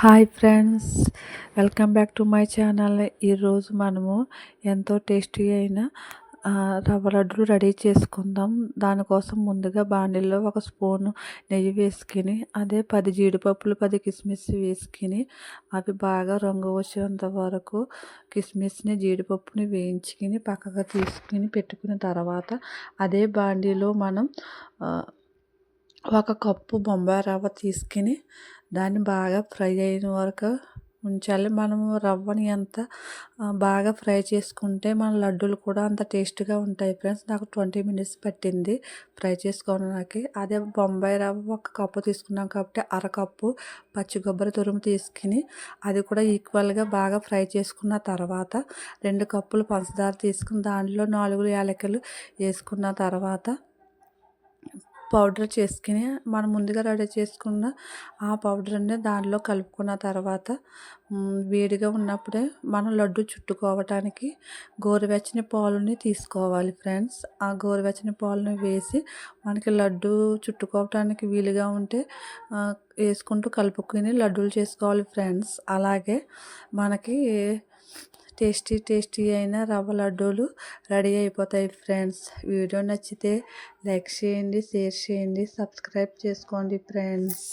Hi friends welcome back to my channel. ఈరోజు మనము ఎంతో టేస్టీ అయిన రవ్వ లడ్డులు రెడీ చేసుకుందాం. దానికోసం ముందుగా బాండిల్లో ఒక స్పూను నెయ్యి వేసుకుని అదే పది జీడిపప్పులు పది కిస్మిస్ వేసుకుని అవి బాగా రంగు వచ్చేంత వరకు కిస్మిస్ని జీడిపప్పుని వేయించుకుని పక్కగా తీసుకుని పెట్టుకున్న తర్వాత అదే బాండీలో మనం ఒక కప్పు బొంబాయి రవ్వ తీసుకుని దాన్ని బాగా ఫ్రై అయిన వరకు ఉంచాలి. మనము రవ్వని ఎంత బాగా ఫ్రై చేసుకుంటే మన లడ్డూలు కూడా అంత టేస్ట్గా ఉంటాయి ఫ్రెండ్స్. నాకు ట్వంటీ మినిట్స్ పట్టింది ఫ్రై చేసుకోవడానికి. అదే బొంబాయి రవ్వ ఒక కప్పు తీసుకున్నాం కాబట్టి అరకప్పు పచ్చి కొబ్బరి తురుము తీసుకుని అది కూడా ఈక్వల్గా బాగా ఫ్రై చేసుకున్న తర్వాత రెండు కప్పులు పంచదార తీసుకుని దాంట్లో నాలుగు యాలకులు వేసుకున్న తర్వాత పౌడర్ చేసుకుని మనం ముందుగా రెడీ చేసుకున్న ఆ పౌడర్ని దానిలో కలుపుకున్న తర్వాత వేడిగా ఉన్నప్పుడే మనం లడ్డు చుట్టుకోవటానికి గోరువెచ్చని పాలుని తీసుకోవాలి ఫ్రెండ్స్. ఆ గోరువెచ్చని పాలుని వేసి మనకి లడ్డు చుట్టుకోవటానికి వీలుగా ఉంటే వేసుకుంటూ కలుపుకుని లడ్డూలు చేసుకోవాలి ఫ్రెండ్స్. అలాగే మనకి టేస్టీ టేస్టీ అయిన రవ్వ లడ్డూలు రెడీ అయిపోతాయి ఫ్రెండ్స్. వీడియో నచ్చితే లైక్ చేయండి షేర్ చేయండి సబ్స్క్రైబ్ చేసుకోండి ఫ్రెండ్స్.